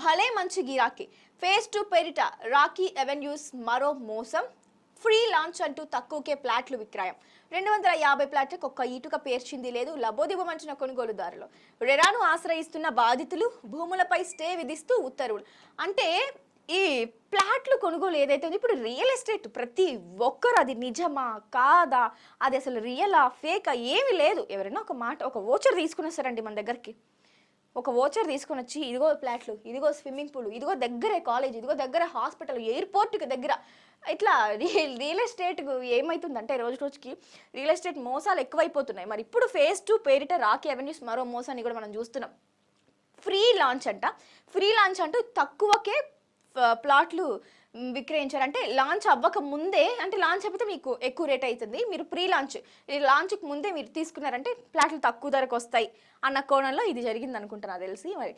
భలే మంచి గిరాకీ ఫేస్ టు పెరిట రాకీ అవెన్యూస్ మరో మోసం. ఫ్రీ లాంచ్ అంటూ తక్కువకే ప్లాట్లు విక్రయం. రెండు వందల యాభై ప్లాట్లకు ఒక్క ఇటుక పేర్చింది లేదు లబోదిబమంచిన కొనుగోలుదారులు. రెరాను ఆశ్రయిస్తున్న బాధితులు భూములపై స్టే విధిస్తూ ఉత్తర్వులు. అంటే ఈ ప్లాట్లు కొనుగోలు ఏదైతే ఉందో ఇప్పుడు రియల్ ఎస్టేట్ ప్రతి ఒక్కరు అది నిజమా? కాదా? అది అసలు రియలా? ఫేకా? ఏమీ లేదు. ఎవరైనా ఒక మాట ఒక ఓచర్ తీసుకుని వస్తారండి మన దగ్గరికి. ఒక ఓచర్ తీసుకొని వచ్చి ఇదిగో ప్లాట్లు ఇదిగో స్విమ్మింగ్ పూల్ ఇదిగో దగ్గరే కాలేజ్ ఇదిగో దగ్గర హాస్పిటల్ ఎయిర్పోర్ట్కి దగ్గర. ఇట్లా రియల్ రియల్ ఎస్టేట్ ఏమవుతుందంటే రోజు రోజుకి రియల్ ఎస్టేట్ మోసాలు ఎక్కువైపోతున్నాయి. మరి ఇప్పుడు ఫేజ్ టూ పేరిట రాకీ అవెన్యూస్ మరో మోసాన్ని కూడా మనం చూస్తున్నాం. ఫ్రీ లాంచ్ అంట. ఫ్రీ లాంచ్ అంటూ తక్కువకే ప్లాట్లు విక్రయించారు. అంటే లాంచ్ అవ్వక ముందే అంటే లాంచ్ అయిపోతే మీకు ఎక్కువ రేట్ అవుతుంది మీరు ప్రీ లాంచ్ లాంచ్కి ముందే మీరు తీసుకున్నారంటే ప్లాట్లు తక్కువ ధరకు వస్తాయి అన్న కోణంలో ఇది జరిగింది అనుకుంటున్నా తెలిసి మరి.